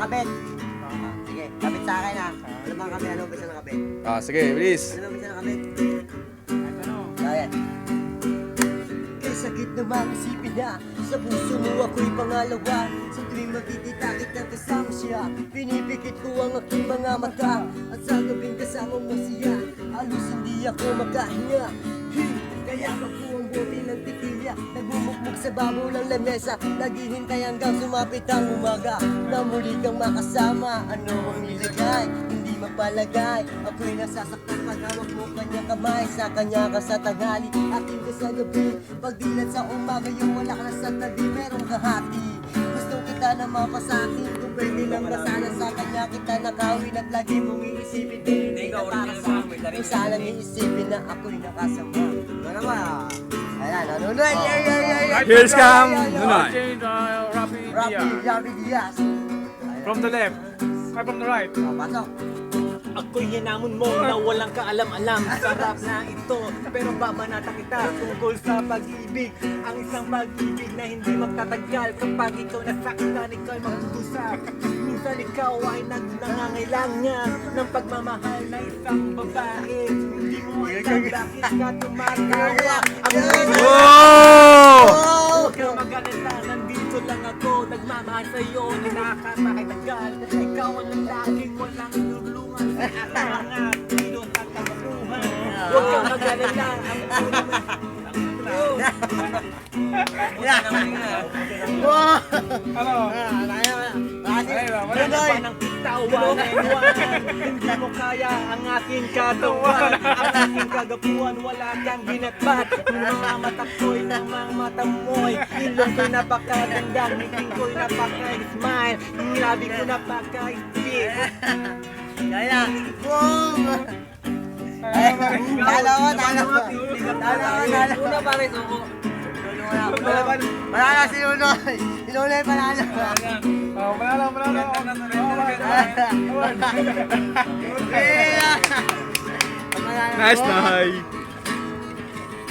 nakabit. Sige, kabit sa akin ha. Alam mo kami, ano umpisa nakabit? Ah, sige, bilis. Ano umpisa nakabit? Ayan. Kay sakit naman isipin na Sa puso mo ako'y pangalawa Sa tuwing magkikita kita kasama siya Pinipikit ko ang aking mga mata At sa gabing kasama mo siya Halos hindi ako makahinga Hey, Kaya pa po ang bote ng tikilya Nagmumukmuk sa babaw ng lamesa Naghihintay hanggang sumapit ang umaga. Na muli kang makasama Ano ang nilagay? Hindi mapalagay Ako'y nasasaktan pag hawak mo kanyang kamay. Sa kanya ka sa tanghali Akin ka sa gabi Pagdilat sa umaga yung wala ka na sa tabi Merong kahati Gusto kita na mapasakin Kung pwede lang ba sana sa kanya kita nakawin At lagi mong iisipin. Hindi ka para sa akin. Kung sana iisipin na ako'y nakasama. Ano ba? Ayan, nanonood yeah Here's yeah. Nunay. Diaz. Rafi Diaz From the left. Ay, from the right. Oh, pasok Ako'y hinamon mo na walang kaalam-alam Sarap na ito Pero babanata kita tungkol sa pag-ibig Ang isang pag-ibig na hindi magtatagal Kapag ikaw nasaktan, ikaw'y magdudusa Minsan ikaw ay nagnangangailangan Ng pagmamahal na isang babae Hindi mo alam bakit ka tumatawa Ang Oh! Sa'yo, na nakakapakitagal Ikaw ang lalaking walang lulungan Sa pilo sa kabuhan Huwag kang mag-alala, Wow! Ano? Kasi, Ay, wala. Wala pa ng kitawan Hindi mo kaya ang aking katawan Ang aking kagapuan Wala kang ginatbat Yung mga mata ko'y ng mga mata mo'y Ilong ko'y napakaganda Ngipin ko'y napaka-smile labi ko napaka-isip Kaya, boom! Talo talo. Talo talo. Una pare, suko Wala Panalo si Nunoy. Si Nunoy panalo. Yeah! Nice, Nay.